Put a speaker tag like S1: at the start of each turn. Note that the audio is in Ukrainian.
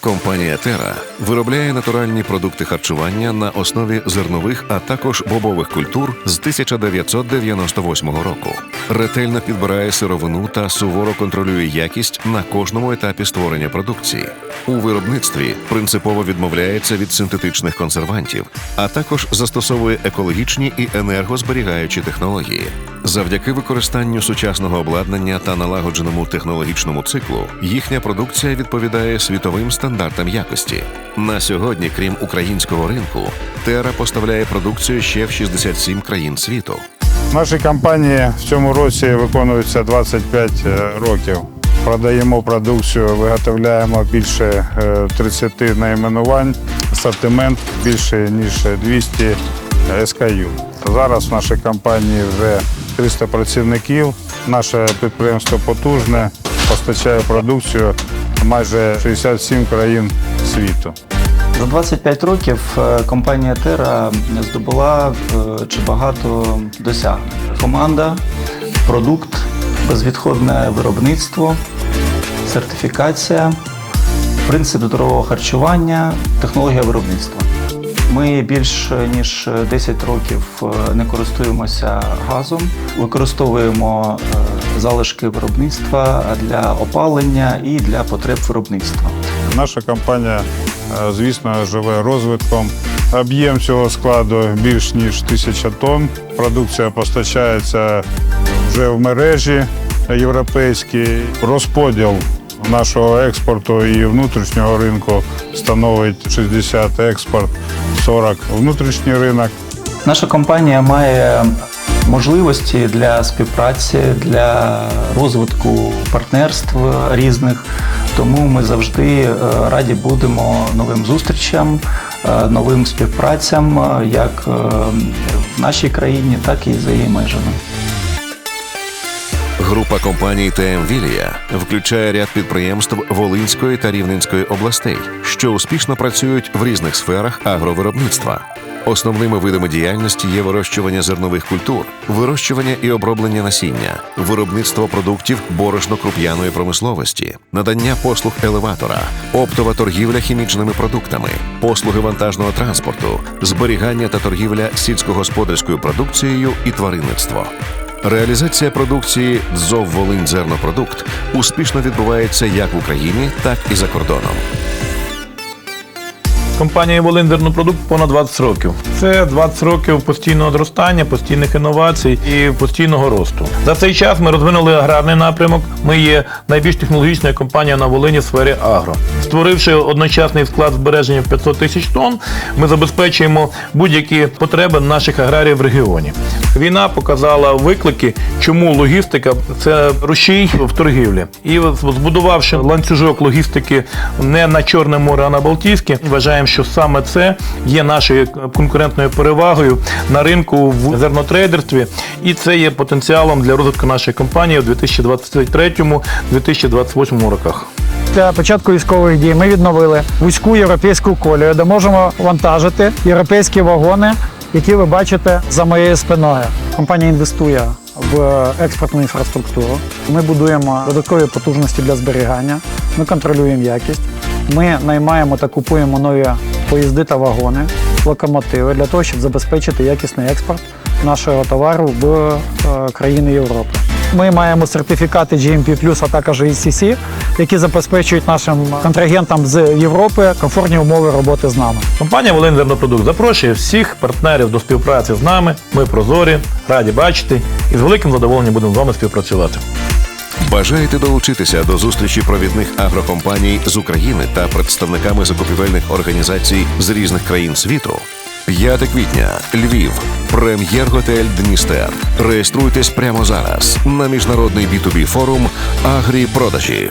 S1: Компанія Тера виробляє натуральні продукти харчування на основі зернових, а також бобових культур з 1998 року. Ретельно підбирає сировину та суворо контролює якість на кожному етапі створення продукції. У виробництві принципово відмовляється від синтетичних консервантів, а також застосовує екологічні і енергозберігаючі технології. Завдяки використанню сучасного обладнання та налагодженому технологічному циклу їхня продукція відповідає світовим стандартам якості. На сьогодні, крім українського ринку, Тера поставляє продукцію ще в 67 країн світу.
S2: В нашій компанії в цьому році виконується 25 років. Продаємо продукцію, виготовляємо більше е, 30 найменувань, асортимент більше ніж 200 SKU. Зараз в нашій компанії вже 300 працівників. Наше підприємство потужне, постачає продукцію майже 67 країн світу.
S3: За 25 років е, компанія Тера здобула е, чи багато досягнень. Команда, продукт, безвідходне виробництво, сертифікація, принцип здорового харчування, технологія виробництва. Ми більш ніж 10 років е, не користуємося газом, використовуємо е, залишки виробництва для опалення і для потреб виробництва.
S2: Наша компанія, е, звісно, живе розвитком. Об'єм цього складу більш ніж тисяча тонн. Продукція постачається вже в мережі європейській. Розподіл нашого експорту і внутрішнього ринку становить 60 експорт, 40 внутрішній ринок.
S3: Наша компанія має можливості для співпраці, для розвитку партнерств різних. Тому ми завжди е, раді будемо новим зустрічам, е, новим співпрацям, е, як в нашій країні, так і за її межами.
S1: Група компаній ТМ Вілія включає ряд підприємств Волинської та Рівненської областей, що успішно працюють в різних сферах агровиробництва. Основними видами діяльності є вирощування зернових культур, вирощування і оброблення насіння, виробництво продуктів борошно-круп'яної промисловості, надання послуг елеватора, оптова торгівля хімічними продуктами, послуги вантажного транспорту, зберігання та торгівля сільськогосподарською продукцією і тваринництво. Реалізація продукції ЗОВ Волинь Зернопродукт успішно відбувається як в Україні, так і за кордоном.
S4: Компанія Волин продукт понад 20 років. Це 20 років постійного зростання, постійних інновацій і постійного росту. За цей час ми розвинули аграрний напрямок. Ми є найбільш технологічною компанією на Волині в сфері агро. Створивши одночасний склад збереження в 500 тисяч тонн, ми забезпечуємо будь-які потреби наших аграріїв в регіоні. Війна показала виклики, чому логістика це рушій в торгівлі. І збудувавши ланцюжок логістики не на Чорне море, а на Балтійське, вважаємо, що саме це є нашою конкурентною перевагою на ринку в зернотрейдерстві, і це є потенціалом для розвитку нашої компанії у 2023-2028 роках.
S5: Після початку військових дій ми відновили вузьку європейську колію, де можемо вантажити європейські вагони, які ви бачите за моєю спиною. Компанія інвестує в експортну інфраструктуру. Ми будуємо додаткові потужності для зберігання. Ми контролюємо якість. Ми наймаємо та купуємо нові поїзди та вагони, локомотиви для того, щоб забезпечити якісний експорт нашого товару в е, країни Європи. Ми маємо сертифікати GMP+, а також ECC, які забезпечують нашим контрагентам з Європи комфортні умови роботи з нами.
S4: Компанія Волин Зернопродукт запрошує всіх партнерів до співпраці з нами. Ми прозорі, раді бачити і з великим задоволенням будемо з вами співпрацювати.
S1: Бажаєте долучитися до зустрічі провідних агрокомпаній з України та представниками закупівельних організацій з різних країн світу? 5 квітня, Львів, прем'єр-готель Дністер. Реєструйтесь прямо зараз на міжнародний B2B форум Агрі продажі.